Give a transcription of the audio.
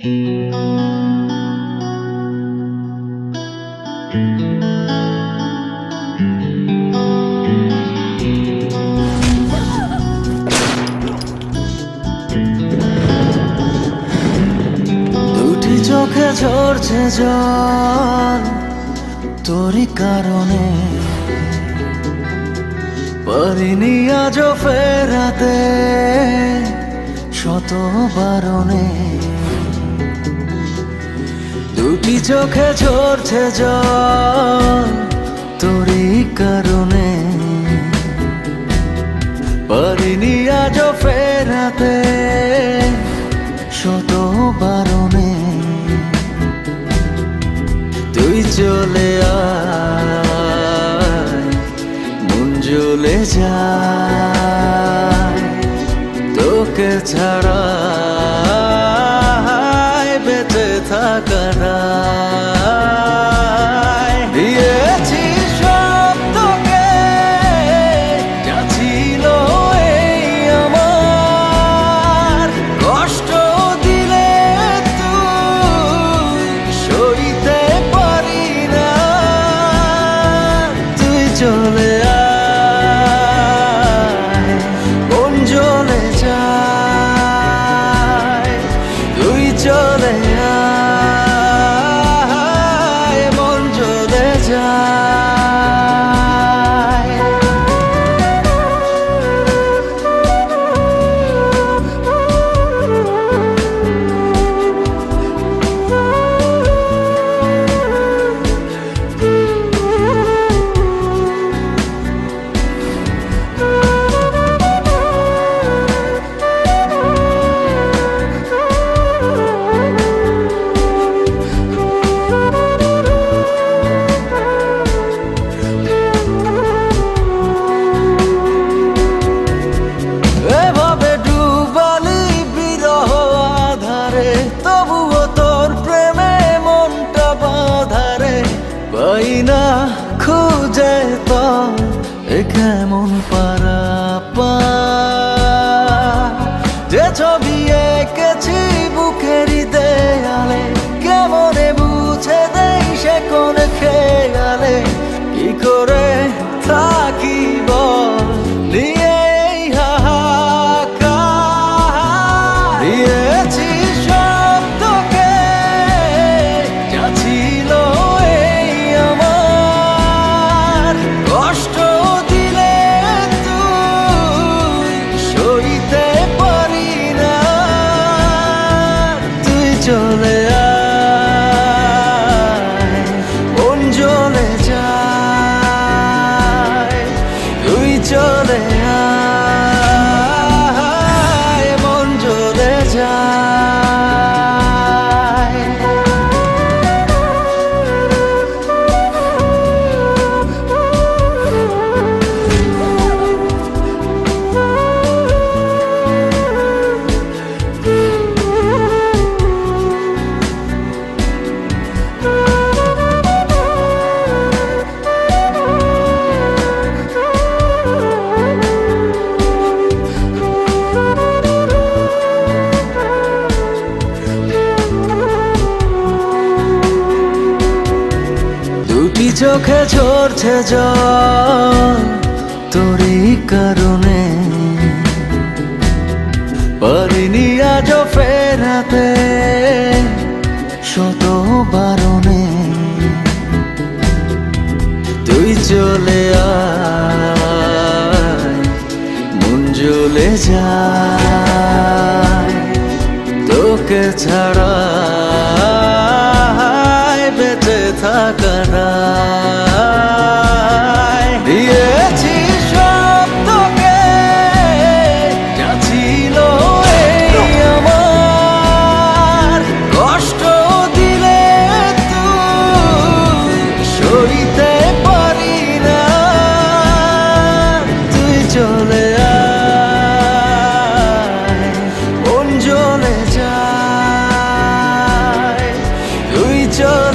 দুটি চোখে ঝরছে জল তোরই কারণে। পারিনি আজও ফেরাতে শত বারণে দুটি চোখে ঝরছে জল তোরই কারণে। পারিনি আজও ফেরাতে শত বারণে। তুই চলে আয় জ্বলে যায়। তোকে ছাড়া ছবি এঁকেছি বুকেরই দেয়ালে। কেমনে বুঝে দেই সে কোন খেয়ালে? কি করে থাকি চোখে ঝরছে জল তোরই কারণে। পারিনি আজ ফেরাতে শত বারণে। তুই চলে আয়, মন জ্বলে যায়। তোকে ছাড়া বেঁচে থাকা